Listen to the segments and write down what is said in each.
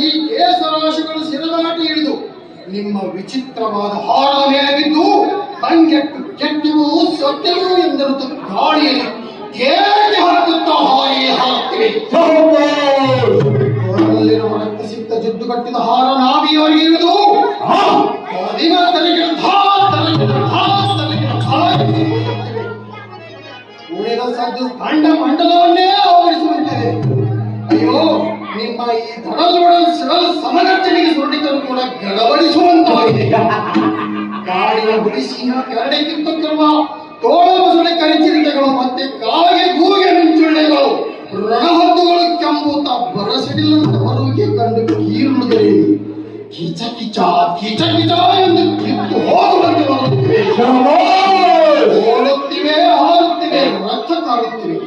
ಈ ಕೇಸರಾಶಿಗಳು ಸಿರದಾಟಿ ಇಳಿದು ನಿಮ್ಮ ವಿಚಿತ್ರವಾದ ಹಾರ ಮೇಲೆ ಬಿದ್ದು ಕಂಗೆಟ್ಟು ಕೆಟ್ಟಿವು ಸತ್ಯವು ಎಂದರದು ಗಾಳಿಯಲ್ಲಿ ತೇಲಿ ಹಾಕುತ್ತಾ ಹಾರಿ ಹಾಕ್ತಿವೆ. ಅವರಲ್ಲಿರುವ ರಕ್ತ ಸಿಕ್ತ ಜುದ್ದು ಕಟ್ಟಿದ ಹಾರ ನಾವಿಯವರಿಗೆ ಕೊಡುತ್ತಿವೆ. ಉಳಿದ ಸದ್ದು ಗಂಡ ಮಂಡಲವನ್ನೇ ಆವರಿಸುವಂತಿದೆ ಅಯ್ಯೋ, ನಿಮ್ಮ ಈ ದಡಲೊಡಲ್ ಸಿಡಲ್ ಸಮಗರ್ಜನೆಗೆ ಸುರುಳಿತರು ಕೂಡ ಗಡಬಡಿಸುವಂತಾಗಿದೆ ಹುಲಿ ಸಿಂಹ ಕೆರಡೆ ಕಿತ್ತುತ್ತಿರುವ ತೋಳ ಮೊಸಳೆ ಕರಿಚಿರಿಕೆಗಳು ಮತ್ತೆ ಕಾಗೆ ಗೂಗೆ ಮಿಂಚುಳ್ಳೆಗಳು ರಣಹದ್ದುಗಳು ಬರಸಿಡಿಲಂತ ಬರುವಿಕೆ ಕಂಡು ಕೀರುವುದರೆ, ಕಿಚ ಕಿಚ ಕಿಚ ಕಿಚ ಎಂದು ಕಿತ್ತು ಹೋಗುವಂತೆ ಹೋಗುತ್ತಿವೆ ಹಾರುತ್ತಿವೆ ರಥ ಕಾಡುತ್ತಿವೆ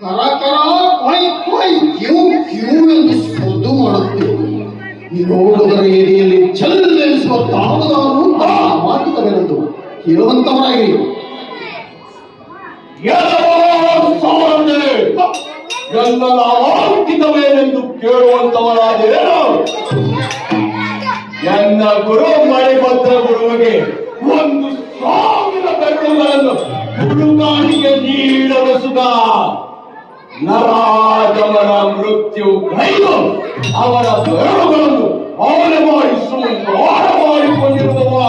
ಕರ ಕರ ಕೊಯ್ ಕೊಯ್, ಕ್ಯೂ ಕ್ಯೂ ಎಂದು ಸದ್ದು ಮಾಡುತ್ತಿವೆ. ನೋಡುಗರ ಏರಿಯಲ್ಲಿ ಚೆಲ್ಲೆನಿಸುವ ತಾಮದಾರು ಮಾತುಕತೆಗಳಂದು ಕೇಳುವಂತವರಾಗಿರಿ. ನನ್ನ ಕೇಳುವಂತವರಾದರೆ ನಾವು ಎನ್ನ ಗುರು ಮಣಿಭದ್ರ ಗುರುವಿಗೆ ಒಂದು ಸಾವಿರ ಬೆರಳುಗಳನ್ನು ಗುರುಗಾಣಿಗೆ ನೀಡಲು ಸುಗ ನರಾಜಮನ ಮೃತ್ಯು ಕೈದು ಅವರ ಬೆರಳುಗಳನ್ನು ಅವನ ಮಾಡಿ ಸುಮಾರ ಮಾಡಿಕೊಂಡಿರುವವ